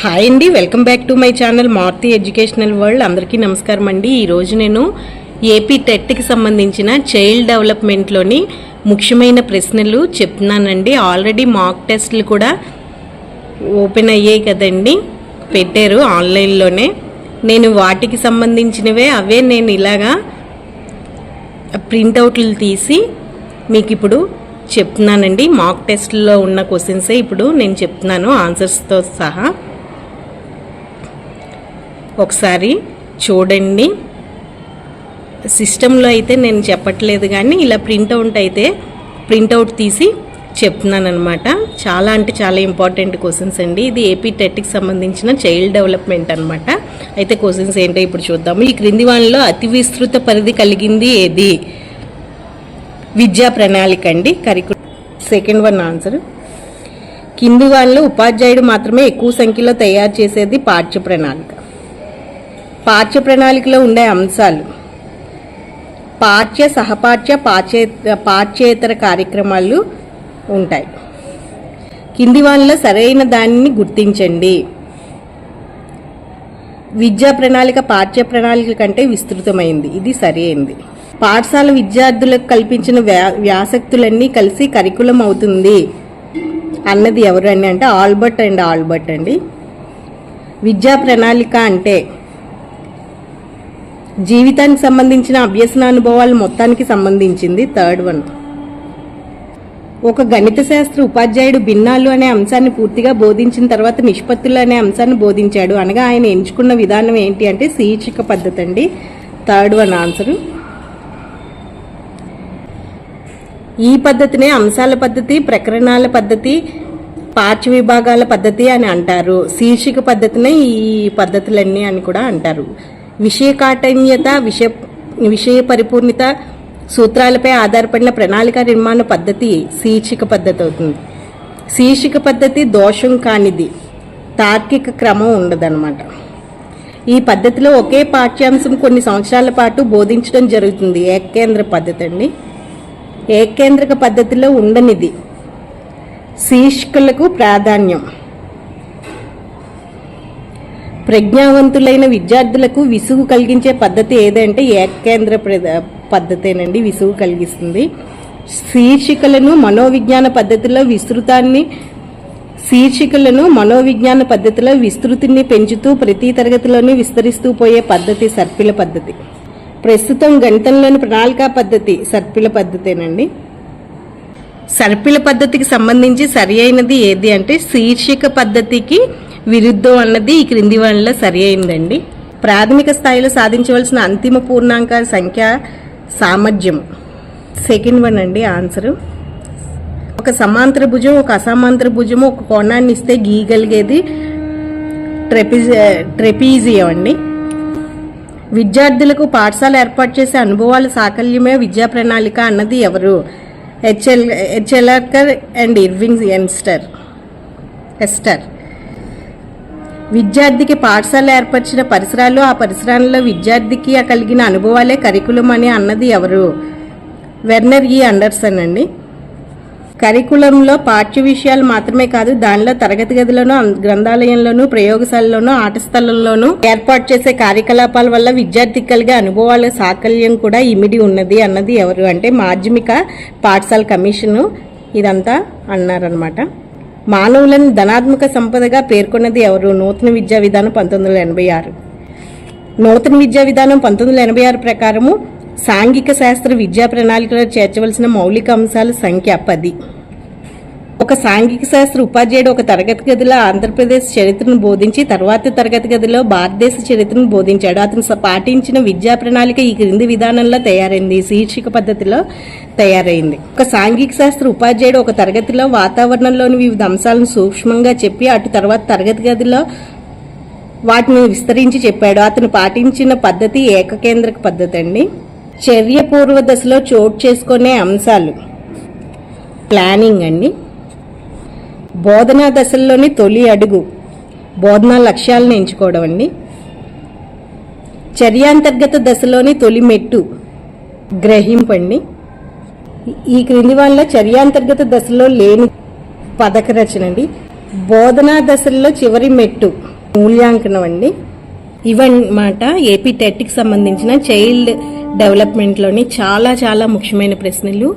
Hi అండి welcome back to my channel Maruthi educational world. అందరికీ నమస్కారం అండి. ఈరోజు నేను ఏపీ టెట్కి సంబంధించిన చైల్డ్ డెవలప్మెంట్లోని ముఖ్యమైన ప్రశ్నలు చెప్తున్నానండి. ఆల్రెడీ మాక్ టెస్ట్లు కూడా ఓపెన్ అయ్యాయి కదండి పెట్టారు ఆన్లైన్లోనే. నేను వాటికి సంబంధించినవే అవే నేను ఇలాగా ప్రింటౌట్లు తీసి మీకు ఇప్పుడు చెప్తున్నానండి. మాక్ టెస్ట్లో ఉన్న క్వశ్చన్సే ఇప్పుడు నేను చెప్తున్నాను ఆన్సర్స్తో సహా. ఒకసారి చూడండి. సిస్టంలో అయితే నేను చెప్పట్లేదు కానీ ఇలా ప్రింట్అవుట్ అయితే ప్రింట్అవుట్ తీసి చెప్తున్నాను అనమాట చాలా అంటే చాలా ఇంపార్టెంట్ క్వశ్చన్స్ అండి. ఇది ఏపీ టెట్కి సంబంధించిన చైల్డ్ డెవలప్మెంట్ అనమాట అయితే క్వశ్చన్స్ ఏంటో ఇప్పుడు చూద్దాము. ఈ క్రింది వాళ్ళలో అతి విస్తృత పరిధి కలిగింది ఏది? విద్యా ప్రణాళిక అండి కరికు సెకండ్ వన్ ఆన్సర్ కింది వాళ్ళు ఉపాధ్యాయుడు మాత్రమే ఎక్కువ సంఖ్యలో తయారు చేసేది పాఠ్య ప్రణాళిక పాఠ్య ప్రణాళికలో ఉండే అంశాలు. పాఠ్య సహపాఠ్య పాఠ్యే పాఠ్యేతర కార్యక్రమాలు ఉంటాయి. కింది వాళ్ళలో సరైన దానిని గుర్తించండి. విద్యా ప్రణాళిక పాఠ్య ప్రణాళిక కంటే విస్తృతమైంది. ఇది సరైనది పాఠశాల విద్యార్థులకు కల్పించిన వ్యా వ్యాసక్తులన్నీ కలిసి కరికులం అవుతుంది. అన్నది ఎవరు అని అంటే ఆల్బర్ట్ అండ్ ఆల్బర్ట్ అండి. విద్యా ప్రణాళిక అంటే జీవితానికి సంబంధించిన అభ్యసన అనుభవాలు మొత్తానికి సంబంధించింది థర్డ్ వన్. ఒక గణిత శాస్త్ర ఉపాధ్యాయుడు భిన్నాలు అనే అంశాన్ని పూర్తిగా బోధించిన తర్వాత నిష్పత్తులు అనే అంశాన్ని బోధించాడు. అనగా ఆయన ఎంచుకున్న విధానం ఏంటి అంటే శీర్షిక పద్ధతి అండి. Third one answer. ఈ పద్ధతినే అంశాల పద్ధతి ప్రకరణాల పద్ధతి పాఠ్య విభాగాల పద్ధతి అని అంటారు. శీర్షిక పద్ధతినే ఈ పద్ధతులన్నీ అని కూడా అంటారు. విషయకాఠిన్యత విషయ విషయ పరిపూర్ణత సూత్రాలపై ఆధారపడిన ప్రణాళిక నిర్మాణ పద్ధతి శీర్షిక పద్ధతి అవుతుంది. శీర్షిక పద్ధతి దోషం కానిది తార్కిక క్రమం ఉండదన్నమాట. ఈ పద్ధతిలో ఒకే పాఠ్యాంశం కొన్ని సంవత్సరాల పాటు బోధించడం జరుగుతుంది. ఏకేంద్ర పద్ధతి అండి. ఏకేంద్రక పద్ధతిలో ఉండనిది శీర్షికలకు ప్రాధాన్యం. ప్రజ్ఞావంతులైన విద్యార్థులకు విసుగు కలిగించే పద్ధతి ఏదంటే ఏకేంద్ర ప్ర- పద్ధతేనండి విసుగు కలిగిస్తుంది. శీర్షికలను మనోవిజ్ఞాన పద్ధతిలో విస్తృతాన్ని శీర్షికలను మనోవిజ్ఞాన పద్ధతిలో విస్తృతిని పెంచుతూ ప్రతి తరగతిలోని విస్తరిస్తూ పోయే పద్ధతి సర్పిల పద్ధతి. ప్రస్తుతం గణితంలోని ప్రణాళిక పద్ధతి సర్పిల పద్ధతేనండి. సర్పిల పద్ధతికి సంబంధించి సరి అయినది ఏది అంటే శీర్షిక పద్ధతికి విరుద్ధం అన్నది ఈ క్రింది వాళ్ళ సరి అయిందండి. ప్రాథమిక స్థాయిలో సాధించవలసిన అంతిమ పూర్ణాంక సంఖ్య సామర్థ్యం. సెకండ్ వన్ అండి ఆన్సరు ఒక సమాంతర భుజం ఒక అసమాంతర భుజం ఒక కోణాన్ని ఇస్తే గీయగలిగేది ట్రెపిజ ట్రెపీజియం అండి. విద్యార్థులకు పాఠశాల ఏర్పాటు చేసే అనుభవాల సాకల్యమే విద్యా ప్రణాళిక అన్నది ఎవరు? హెచ్ఎల్ హెచ్ఎల్ఆర్కర్ అండ్ ఇర్వింగ్ ఎన్స్టర్ ఎస్టర్ విద్యార్థికి పాఠశాల ఏర్పరిచిన పరిసరాలు ఆ పరిసరాల్లో విద్యార్థికి కలిగిన అనుభవాలే కరికులం అని అన్నది ఎవరు? వెర్నర్ ఈ అండర్సన్ అండి. కరికులంలో పాఠ్య విషయాలు మాత్రమే కాదు దానిలో తరగతి గదిలోనూ గ్రంథాలయంలోనూ ప్రయోగశాలలోనూ ఆట స్థలంలోనూ ఏర్పాటు చేసే కార్యకలాపాల వల్ల విద్యార్థికి కలిగే అనుభవాల సాకల్యం కూడా ఇమిడి ఉన్నది అన్నది ఎవరు? అంటే మాధ్యమిక పాఠశాల కమిషను ఇదంతా అన్నారనమాట మానవులను ధనాత్మక సంపదగా పేర్కొన్నది ఎవరు? నూతన విద్యా విధానం పంతొమ్మిది వందల ఎనభై ఆరు. నూతన విద్యా విధానం పంతొమ్మిది వందల ఎనభై ఆరు ప్రకారము సాంఘిక శాస్త్ర విద్యా ప్రణాళికలో చేర్చవలసిన మౌలిక అంశాల సంఖ్య పది. ఒక సాంఘిక శాస్త్ర ఉపాధ్యాయుడు ఒక తరగతి గదిలో ఆంధ్రప్రదేశ్ చరిత్రను బోధించి తర్వాతి తరగతి గదిలో భారతదేశ చరిత్రను బోధించాడు. అతను పాటించిన విద్యా ప్రణాళిక ఈ క్రింది విధానంలో తయారైంది. శీర్షిక పద్ధతిలో తయారైంది. ఒక సాంఘిక శాస్త్ర ఉపాధ్యాయుడు ఒక తరగతిలో వాతావరణంలోని వివిధ అంశాలను సూక్ష్మంగా చెప్పి అటు తర్వాత తరగతి గదిలో వాటిని విస్తరించి చెప్పాడు. అతను పాటించిన పద్ధతి ఏకకేంద్రక పద్ధతి అండి. చర్య పూర్వ దశలో చోటు చేసుకునే అంశాలు. ప్లానింగ్ అండి. బోధనా దశల్లోని తొలి అడుగు. బోధనా లక్ష్యాలను ఎంచుకోవడం అండి. చర్యాంతర్గత దశలోని తొలి మెట్టు గ్రహింపండి ఈ క్రింది వాళ్ళ చర్యాంతర్గత దశలో లేని పథక రచన అండి. బోధనా దశల్లో చివరి మెట్టు మూల్యాంకనం అండి. ఇవన్నమాట ఏపీ టెట్కి సంబంధించిన చైల్డ్ డెవలప్మెంట్లోని చాలా చాలా ముఖ్యమైన ప్రశ్నలు.